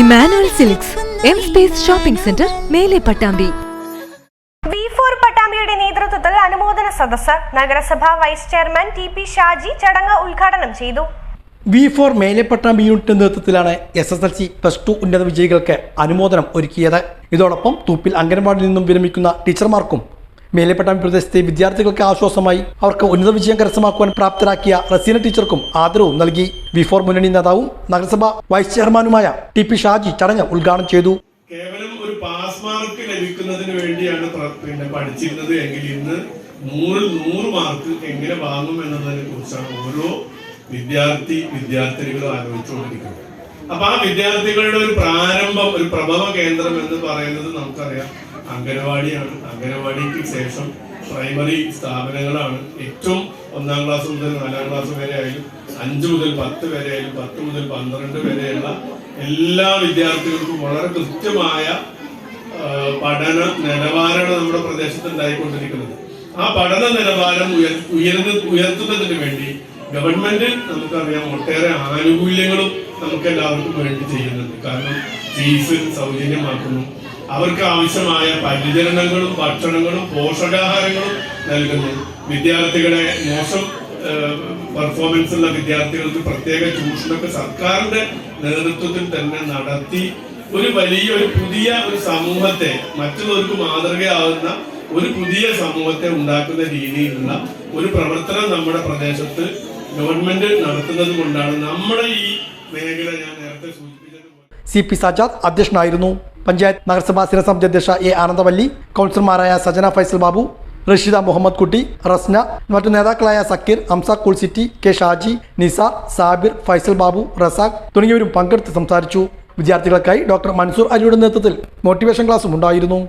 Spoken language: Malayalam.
Emmanuel Silks M space shopping centre Mele Pattambi. V four പട്ടാമ്പിയുടെ നേതൃത്വത്തിൽ അനുമോദന സദസ്സ് നഗരസഭാ vice chairman T P Shaji ചടങ്ങ് ഉദ്ഘാടനം ചെയ്തു. വി ഫോർ മേലെപ്പട്ടാമ്പി യൂണിറ്റ് നേതൃത്വത്തിലാണ് S S L C plus two ഉന്നത വിജയികൾക്ക് അനുമോദനം ഒരുക്കിയത്. ഇതോടൊപ്പം തൂപ്പിൽ അംഗൻവാടിയിൽ നിന്നും വിരമിക്കുന്ന ടീച്ചർമാർക്കും മേലെപ്പട്ടാമ്പി പ്രദേശത്തെ വിദ്യാർത്ഥികൾക്ക് ആശ്വാസമായി അവർക്ക് ഉന്നത വിജയം കരസ്ഥമാക്കുവാൻ പ്രാപ്തരാക്കിയ റസീന ടീച്ചർക്കും ആദരവും നൽകി. വി ഫോർ മുന്നണി നേതാവും നഗരസഭ വൈസ് ചെയർമാനുമായ ടി പി ഷാജി ചടങ്ങ് ഉദ്ഘാടനം ചെയ്തു. കേവലം ഒരു പാസ് മാർക്ക് ലഭിക്കുന്നതിന് വേണ്ടിയാണ് പിന്നെ പഠിച്ചിരുന്നത്. എങ്കിൽ ഇന്ന് നൂറിൽ നൂറ് മാർക്ക് എങ്ങനെ വാങ്ങും എന്നതിനെ കുറിച്ചാണ് ഓരോ വിദ്യാർത്ഥി വിദ്യാർത്ഥിനികളും ആലോചിച്ചുകൊണ്ടിരിക്കുന്നത്. അപ്പൊ ആ വിദ്യാർത്ഥികളുടെ ഒരു പ്രാരംഭം ഒരു പ്രഭവ കേന്ദ്രം എന്ന് പറയുന്നത് നമുക്കറിയാം. അംഗനവാടിയാണ്. അംഗനവാടിക്ക് ശേഷം പ്രൈമറി സ്ഥാപനങ്ങളാണ്. ഏറ്റവും ഒന്നാം ക്ലാസ് മുതൽ നാലാം ക്ലാസ് വരെ ആയാലും അഞ്ച് മുതൽ പത്ത് വരെ ആയാലും പത്ത് മുതൽ പന്ത്രണ്ട് വരെയുള്ള എല്ലാ വിദ്യാർത്ഥികൾക്കും വളരെ കൃത്യമായ പഠന നിലവാരമാണ് നമ്മുടെ പ്രദേശത്ത് ഉണ്ടായിക്കൊണ്ടിരിക്കുന്നത്. ആ പഠന നിലവാരം ഉയർ ഉയർന്ന് ഉയർത്തുന്നതിന് വേണ്ടി ഗവൺമെന്റ് നമുക്കറിയാം ഒട്ടേറെ ആനുകൂല്യങ്ങളും നമുക്ക് എല്ലാവർക്കും വേണ്ടി ചെയ്യുന്നുണ്ട് കാരണം ഫീസ് സൗജന്യമാക്കുന്നു. അവർക്ക് ആവശ്യമായ പരിചരണങ്ങളും ഭക്ഷണങ്ങളും പോഷകാഹാരങ്ങളും നൽകുന്നു. വിദ്യാർത്ഥികളെ മോശം പെർഫോമൻസ് ഉള്ള വിദ്യാർത്ഥികൾക്ക് പ്രത്യേക ചൂഷണമൊക്കെ സർക്കാരിന്റെ നേതൃത്വത്തിൽ തന്നെ നടത്തി ഒരു വലിയ ഒരു പുതിയ ഒരു സമൂഹത്തെ മറ്റുള്ളവർക്ക് മാതൃകയാവുന്ന ഒരു പുതിയ സമൂഹത്തെ ഉണ്ടാക്കുന്ന രീതിയിലുള്ള ഒരു പ്രവർത്തനം നമ്മുടെ പ്രദേശത്ത് ഗവൺമെന്റ് നടത്തുന്നത് കൊണ്ടാണ്. നമ്മുടെ ഈ ഞാൻ നേരത്തെ സൂചിപ്പിച്ചതുപോലെ. സി പി സജാദ് അധ്യക്ഷനായിരുന്നു. പഞ്ചായത്ത് നഗരസഭാ സ്ഥിരസമിതി അധ്യക്ഷ എ ആനന്ദവല്ലി കൗൺസിലർമാരായ സജന ഫൈസൽ ബാബു റഷീദ മുഹമ്മദ് കുട്ടി റസ്ന മറ്റു നേതാക്കളായ സക്കീർ അംസ കുൾസിറ്റി കെ ഷാജി നിസാർ സാബിർ ഫൈസൽ ബാബു റസാഖ് തുടങ്ങിയവരും പങ്കെടുത്ത് സംസാരിച്ചു. വിദ്യാർത്ഥികൾക്കായി ഡോക്ടർ മൻസൂർ അലിയുടെ നേതൃത്വത്തിൽ മോട്ടിവേഷൻ ക്ലാസ്സും ഉണ്ടായിരുന്നു.